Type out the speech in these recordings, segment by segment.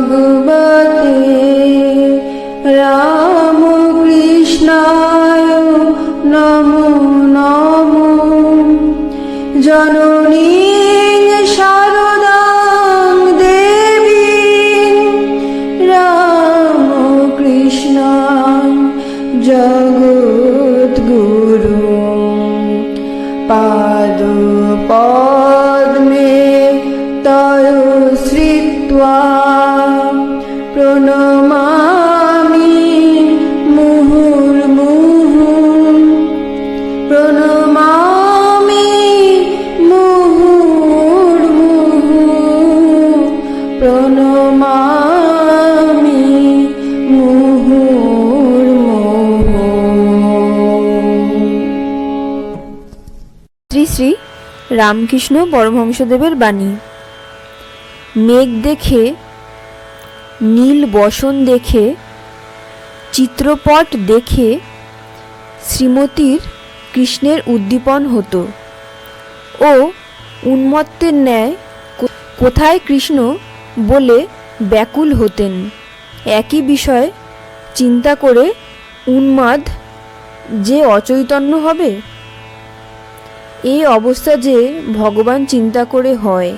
ভগবতে রামকৃষ্ণায় নমো নমো। জননী শ্রী শ্রী রামকৃষ্ণ পরমহংসদেবের বাণী। মেঘ দেখে, নীল বসন দেখে, চিত্রপট দেখে শ্রীমতীর কৃষ্ণের উদ্দীপন হতো। ও উন্মত্তের ন্যায় কোথায় কৃষ্ণ বলে ব্যাকুল হতেন? একই বিষয় চিন্তা করে উন্মাদ যে অচৈতন্য হবে? এই অবস্থা যে ভগবান চিন্তা করে হয়।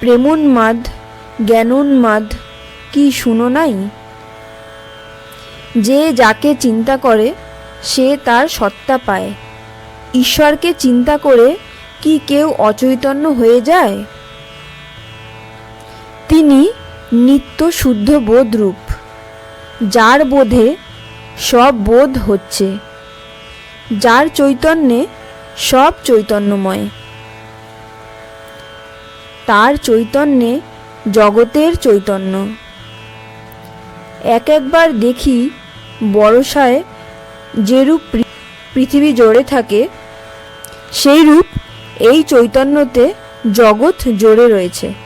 প্রেমোন্মাদ, জ্ঞানোন্মাদ, কি শুনো নাই? যে যাকে চিন্তা করে, সে তার সত্তা পায়। ঈশ্বরকে চিন্তা করে কি কেউ অচৈতন্য হয়ে যায়? তিনি নিত্য শুদ্ধ বোধরূপ, যার বোধে সব বোধ হচ্ছে। যার চৈতন্যে সব চৈতন্যময়। তার চৈতন্যে জগতের চৈতন্য। এক একবার দেখি বড়সায় যেরূপ পৃথিবী জড়ে থাকে সেই রূপ এই চৈতন্যতে জগৎ জড়ে রয়েছে।